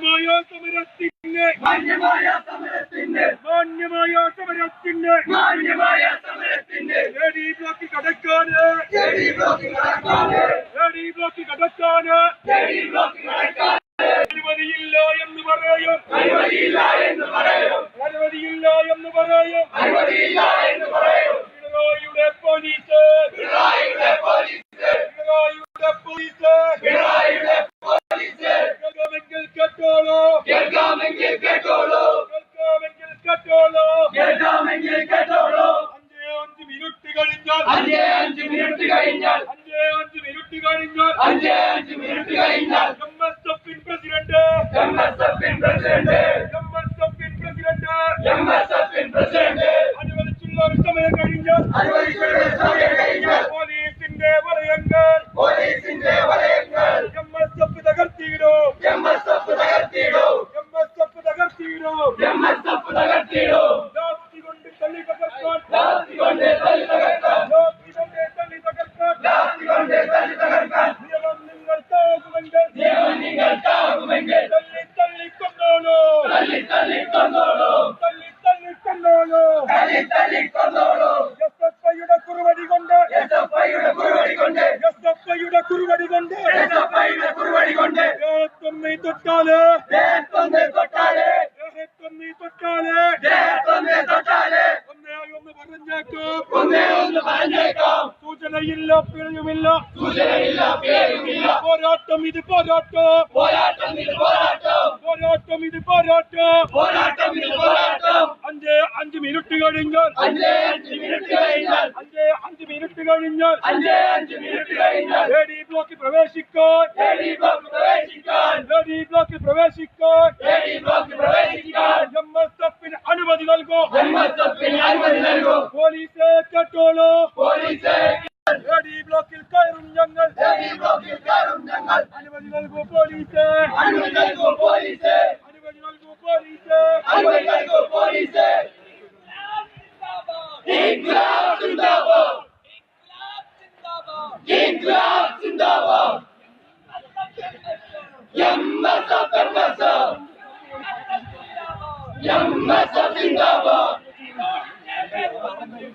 മാന്യമായ സമരത്തിന്റെ മാന്യമായ സമരത്തിന്റെ മാന്യമായ സമരത്തിന്റെ മാന്യമായ സമരത്തിന്റെ എ ഡി ബ്ലോക്ക് കടക്കാന് ജെഡി ബ്ലോക്ക് കടക്കാന് എ ഡി ബ്ലോക്ക് കടക്കാന് ജെഡി ബ്ലോക്ക് കടക്കാന് അനുമതിയില്ല എന്ന് പറയും അനുമതിയില്ല എന്ന് പറയും അനുമതിയില്ല എന്ന് പറയും അനുമതിയില്ല എന്ന് കേട്ടോളൂ. കേൾക്കാമെങ്കിൽ കേട്ടോളൂ. കേൾക്കാമെങ്കിൽ കേട്ടോളൂ. അഞ്ചേ അഞ്ച് മിനിറ്റ് കഴിഞ്ഞാൽ അഞ്ചേ അഞ്ച് മിനിറ്റ് കഴിഞ്ഞാൽ അഞ്ചേ അഞ്ച് മിനിറ്റ് കഴിഞ്ഞാൽ അഞ്ചേ അഞ്ച് മിനിറ്റ് കഴിഞ്ഞാൽ എം എസ് എഫിൻ പ്രസിഡന്റ് എം എസ് എഫിൻ പ്രസിഡന്റ് തൊട്ടാൽ. ദേഹത്തൊന്ന് തൊട്ടാൽ. ദേഹത്തൊന്നീ തൊട്ടാൽ. ദേഹത്തൊന്ന് തൊട്ടാൽ. ഒന്നേ ഒന്ന് പറഞ്ഞേക്കാം. ഒന്നേ ഒന്ന് പറഞ്ഞേക്കാം. സൂചനയില്ല പിഴയുമില്ല സൂചനയില്ല പേരുമില്ല. പോരാട്ടം ഇത് പോരാട്ടം പോരാട്ടം ഇത് പോരാട്ടം അഞ്ച് അഞ്ച് മിനിറ്റ് കഴിഞ്ഞാൽ അഞ്ചേ അഞ്ച് മിനിറ്റ് കഴിഞ്ഞാൽ അഞ്ച് അഞ്ച് മിനിറ്റ് കഴിഞ്ഞാൽ അഞ്ചേ അഞ്ച് മിനിറ്റ് കഴിഞ്ഞാൽ എ ഡി ബ്ലോക്കിൽ പ്രവേശിക്കാൻ ബ്ലോക്കിൽ പ്രവേശിക്കാൻ ലേഡി ബ്ലോക്ക് പ്രവേശിക്കാൻ എം എസ് എഫിന് അനുമതി നൽകും. പോലീസെ കേട്ടോളൂ. ബ്ലോക്കിൽ കയറും ഞങ്ങൾ. അനുമതി നൽകൂ പോലീസ്. അനുമതി നൽകൂ പോലീസ്. അനുമതി നൽകൂ പോലീസെ അനുമതി നൽകും പോലീസ് ഇൻക്ലാബ് സിന്ദാബാദ് ഇൻക്ലാബ് സിന്ദാബാദ് M S F M S F M S F സിന്ദാബാദ്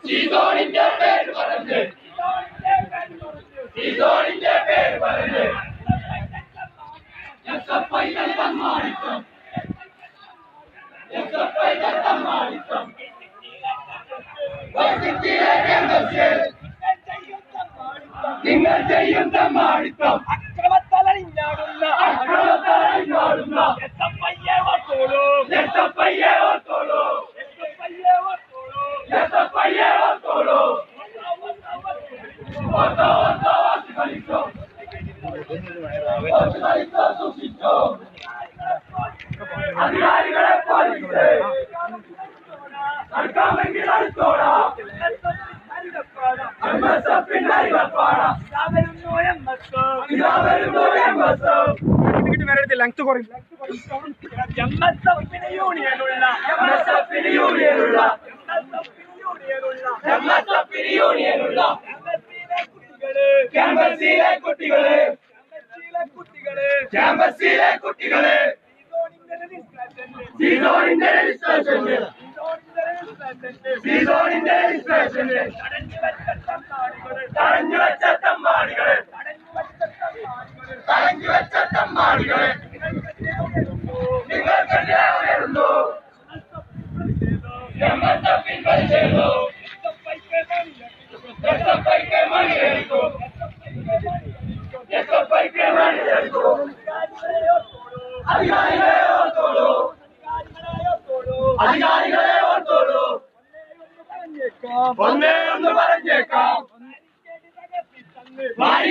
സീസോണിന്റെ പേര് പറഞ്ഞ്. സീസോണിന്റെ പേര് പറഞ്ഞ്. ഐ തമ്മാടിത്തം വസിറ്റിലെ ക്യാമ്പസിൽ നിങ്ങൾ ചെയ്യുന്ന തമ്മാടിത്തം അധികാരികളെ പോലീസ് അടുക്കാമെങ്കിൽ അടുത്തോടാം എം എസ് എഫിന്റെ അരിവപ്പാടാം ഇതാ വരുന്നു എം എസ് എഫ് ലെങ്ത് കുറയും എം എസ് എഫിന് യൂണിയനുള്ള. എം എസ് എഫിന് യൂണിയനുള്ള. എം എസ് എഫിന് യൂണിയനുള്ള എം എസ് എഫിന് യൂണിയനുള്ള. ക്യാമ്പസിലെ കുട്ടികൾ. കുട്ടികൾ. ക്യാമ്പസിലെ കുട്ടികൾ. സീസോണിന്റെ രജിസ്ട്രേഷന് സീസോണിന്റെ രജിസ്ട്രേഷന്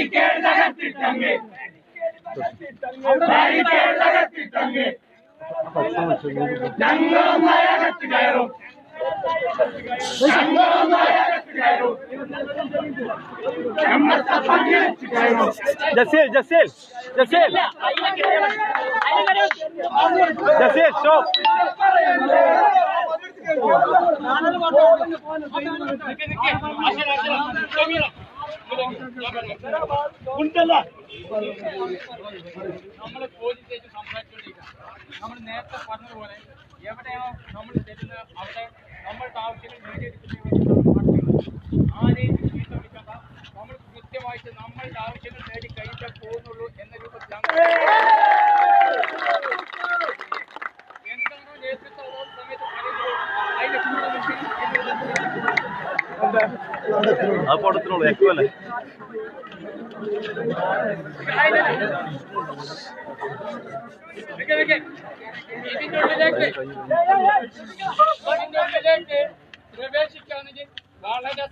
ಬ್ಯಾರಿಕೇಡ್ ಲಗತ್ತಿಟ್ಟಂಗೆ ಬ್ಯಾರಿಕೇಡ್ ಲಗತ್ತಿಟ್ಟಂಗೆ ಸಂಗಮಾಯ ಗತ್ತಿಗಾಯರು ಸಂಗಮಾಯ ಗತ್ತಿಗಾಯರು ನಮ್ಮ ತಪ್ಪಂಗೆ ಗತ್ತಿಗಾಯರು ಜಸೀಲ್ ಜಸೀಲ್ ಜಸೀಲ್ ಜಸೀಲ್ ಸ್ಟಾಪ್ ನಾನು ಮಾತಾಡ್ತೀನಿ ಫೋನ್ ಫೋನ್ ನಿಕ್ಕೆ ನಿಕ್ಕೆ ಆಶೀರ್ವಾದ ಕ್ಯಾಮೆರಾ ഉണ്ടല്ല നമ്മൾ പോലീസ് സംസാരിച്ചോണ്ടിരിക്കാം. നമ്മൾ നേരത്തെ പറഞ്ഞതുപോലെ എവിടെയാണോ നമ്മൾ ചെല്ലുന്നത് അവിടെ നമ്മളുടെ ആവശ്യങ്ങൾ നേടിയെടുക്കുന്നതിന് ആ പടത്തിനുള്ളൂ എക്കോ അല്ലേ? ഉള്ളിലേക്ക് വളരെ